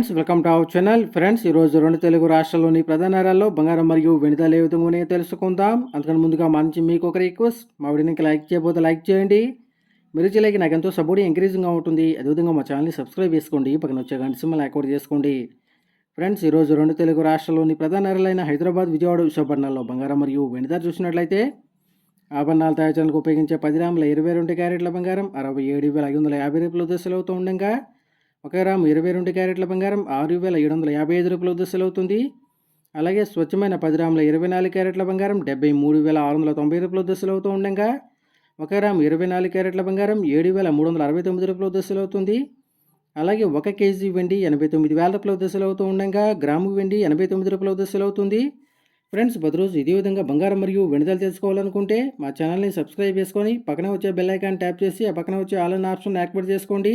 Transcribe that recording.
Friends welcome to our channel. Friends ఈరోజు రెండు తెలుగు రాష్ట్రాల్లోని ప్రధాన నగరాల్లో బంగారం మరియు వెనుదల ఏ విధంగా ఉన్నాయో తెలుసుకుందాం. అందుకని ముందుగా మా నుంచి మీకు ఒక రిక్వెస్ట్. మా వీడియోకి లైక్ చేయబోతే లైక్ చేయండి. మీరు చేయలేక నాకు ఎంతో సపోర్ట్ ఎంకరేజింగ్గా ఉంటుంది. అదేవిధంగా మా ఛానల్ని సబ్స్క్రైబ్ చేసుకోండి. పక్కన వచ్చే గంట సింబల్ యాక్టివేట్ చేసుకోండి. ఫ్రెండ్స్ ఈరోజు రెండు తెలుగు రాష్ట్రాల్లోని ప్రధాన నగరాలైన హైదరాబాద్ విజయవాడ విశాఖపట్నంలో బంగారం మరియు వెనుదల చూసినట్లయితే ఆభరణాల తయారు చేయడానికి ఉపయోగించే పది గ్రాముల ఇరవై రెండు క్యారెట్ల బంగారం అరవై ఏడు వేల ఐదు వందల యాభై రూపాయల దశలు అవుతూ ఉండగా ఒక గ్రాము ఇరవై రెండు క్యారెట్ల బంగారం ఆరు వేల ఏడు వందల యాభై ఐదు రూపాయల దశలు అవుతుంది. అలాగే స్వచ్ఛమైన పది గ్రాముల ఇరవై నాలుగు క్యారెట్ల బంగారం డెబ్బై మూడు వేల ఆరు వందల తొంభై రూపాయల దశలు అవుతూ ఉండగా ఒక గ్రాము ఇరవై నాలుగు క్యారెట్ల బంగారం ఏడు వేల మూడు వందల అరవై తొమ్మిది రూపాయల దశలు అవుతుంది. అలాగే ఒక కేజీ వెండి ఎనభై తొమ్మిది వేల రూపాయల దశలు అవుతూ ఉండగా గ్రాము వెండి ఎనభై తొమ్మిది రూపాయల దశలు అవుతుంది. ఫ్రెండ్స్ ప్రతిరోజు ఇదే విధంగా బంగారం మరియు వెనుదలు తెలుసుకోవాలనుకుంటే మా ఛానల్ని సబ్స్క్రైబ్ చేసుకొని పక్కన వచ్చే బెల్ ఐకాన్ ట్యాప్ చేసి ఆ పక్కన వచ్చే ఆల్ ఆప్షన్ యాక్టివేట్ చేసుకోండి.